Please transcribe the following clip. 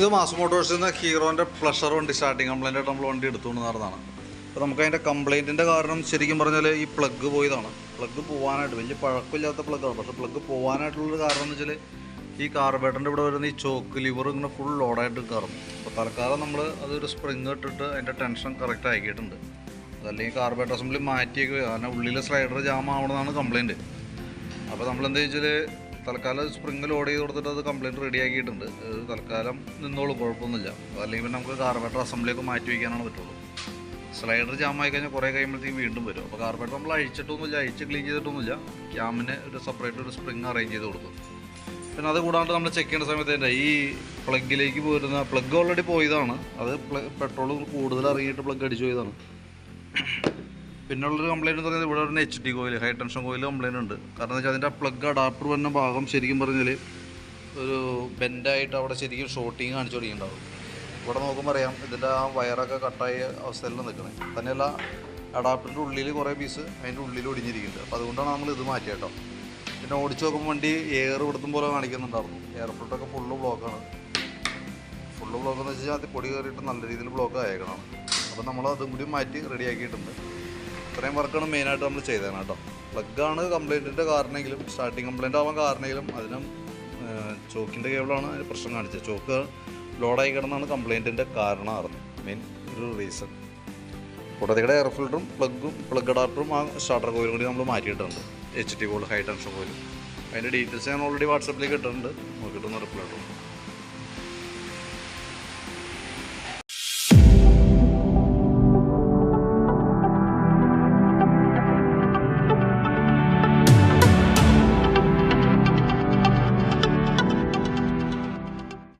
ഇത് മാസ് മോട്ടോഴ്സിൽ നിന്ന് ഹീറോന്റെ പ്ലഷർ വണ്ടി സ്റ്റാർട്ടിങ് കംപ്ലൈന്റ് ആയിട്ട് നമ്മൾ വണ്ടി എടുത്തുകൊണ്ട് നടന്നതാണ്. അപ്പോൾ നമുക്ക് അതിന്റെ കംപ്ലൈന്റിന്റെ കാരണം ശരിക്കും പറഞ്ഞാൽ ഈ പ്ലഗ് പോയതാണ്. പ്ലഗ് പോകാനായിട്ട് വലിയ പഴക്കമില്ലാത്ത പ്ലഗ്ഗാണ് പക്ഷേ പ്ലഗ് പോകാനായിട്ടുള്ളൊരു കാരണം എന്ന് വെച്ചാൽ ഈ കാർബേറ്ററിന്റെ ഇവിടെ വരുന്ന ഈ ചോക്ക് ലിവർ ഇങ്ങനെ ഫുൾ ലോഡായിട്ട് കയറും. അപ്പോൾ തൽക്കാലം നമ്മൾ അതൊരു സ്പ്രിങ് ഇട്ടിട്ട് അതിന്റെ ടെൻഷൻ കറക്റ്റ് ആക്കിയിട്ടുണ്ട്. അതല്ലെങ്കിൽ കാർബേറ്റർ അസംബ്ലി മാറ്റിയൊക്കെ കാരണം ഉള്ളിലെ സ്ലൈഡർ ജാം ആവണമെന്നാണ് കംപ്ലയിന്റ് അപ്പോൾ നമ്മൾ എന്താ വെച്ചാൽ തൽക്കാലം സ്പ്രിങ് ലോഡ് ചെയ്ത് കൊടുത്തിട്ട് അത് കംപ്ലൈന്റ് റെഡി ആക്കിയിട്ടുണ്ട്. അത് തൽക്കാലം നിന്നോളൂ കുഴപ്പമൊന്നുമില്ല. അല്ലെങ്കിൽ നമുക്ക് കാർബേറ്റർ അസംബ്ലിയൊക്കെ മാറ്റി വയ്ക്കാനാണ് പറ്റുള്ളൂ. സ്ലൈഡർ ജാം ആയി കഴിഞ്ഞാൽ കുറേ കഴിയുമ്പോഴത്തേക്കും വീണ്ടും വരും. അപ്പോൾ കാർബേറ്റർ നമ്മൾ അഴിച്ചിട്ടൊന്നുമില്ല അഴിച്ച് ക്ലീൻ ചെയ്തിട്ടൊന്നുമില്ല. ക്യാമിന് ഒരു സെപ്പറേറ്റ് ഒരു സ്പ്രിങ് അറേഞ്ച് ചെയ്ത് കൊടുത്തു. പിന്നെ അത് കൂടാണ്ട് നമ്മൾ ചെക്ക് ചെയ്യുന്ന സമയത്ത് തന്നെ ഈ പ്ലഗിലേക്ക് പോയിരുന്ന പ്ലഗ് ഓൾറെഡി പോയതാണ്. അത് പെട്രോൾ കൂടുതൽ ഇറങ്ങിയിട്ട് പ്ലഗ് അടിച്ചു പോയതാണ്. പിന്നുള്ളൊരു കംപ്ലൈന്റ് എന്ന് പറയുന്നത് ഇവിടെ ഒരു H D coil high tension coil complaint ഉണ്ട്. കാരണം വെച്ചാൽ അതിന്റെ പ്ലഗ് അഡാപ്റ്റർ വരുന്ന ഭാഗം ശരിക്കും പറഞ്ഞാൽ ഒരു ബെൻഡായിട്ട് അവിടെ ശരിക്കും ഷോർട്ടിങ് കാണിച്ചു തുടങ്ങിയിട്ടുണ്ടാവും. ഇവിടെ നോക്കുമ്പോൾ അറിയാം ഇതിന്റെ ആ വയറൊക്കെ കട്ടായ അവസ്ഥയിലാണ് നിൽക്കുന്നത്. തന്നെയല്ല അഡാപ്റ്ററിന്റെ ഉള്ളിൽ കുറേ പീസ് അതിന്റെ ഉള്ളിൽ ഒടിഞ്ഞിരിക്കുന്നുണ്ട്. അപ്പോൾ അതുകൊണ്ടാണ് നമ്മൾ ഇത് മാറ്റിയ കേട്ടോ പിന്നെ ഓടിച്ചു നോക്കുമ്പോൾ വണ്ടി എയർ ഇവിടുത്തും പോലെ കാണിക്കുന്നുണ്ടായിരുന്നു. എയർ ഫ്ലൂട്ടൊക്കെ ഫുള്ള് ബ്ലോക്കാണ് ഫുള്ള് ബ്ലോക്ക് എന്ന് വെച്ചാൽ അത് പൊടി കയറിയിട്ട് നല്ല രീതിയിൽ ബ്ലോക്ക് ആയേക്കണം. അപ്പോൾ നമ്മൾ അതും കൂടി മാറ്റി റെഡി ആക്കിയിട്ടുണ്ട്. ഇത്രയും വർക്കാണ് മെയിനായിട്ട് നമ്മൾ ചെയ്തതാണ് കേട്ടോ. പ്ലഗാണ് കംപ്ലൈന്റിന്റെ കാരണമെങ്കിലും സ്റ്റാർട്ടിങ് കംപ്ലൈന്റ് ആവാൻ കാരണമെങ്കിലും അതിനും ചോക്കിന്റെ കേബിളാണ് അതിന് പ്രശ്നം കാണിച്ചത്. ചോക്ക് ലോഡായി കിടന്നാണ് കംപ്ലൈന്റിന്റെ കാരണമായിരുന്നു മെയിൻ ഒരു റീസൺ കൂടാതെ എയർ ഫിൽറ്ററും പ്ലഗും പ്ലഗ് അഡാപ്റ്ററും ആ സ്റ്റാർട്ടർ കോയിലും കൂടി നമ്മൾ മാറ്റിയിട്ടുണ്ട്. H T call high tension കോയിലും അതിന്റെ ഡീറ്റെയിൽസ് ഞാൻ ഓൾറെഡി വാട്സപ്പിലേക്ക് ഇട്ടിട്ടുണ്ട്. നോക്കിയിട്ടൊന്ന്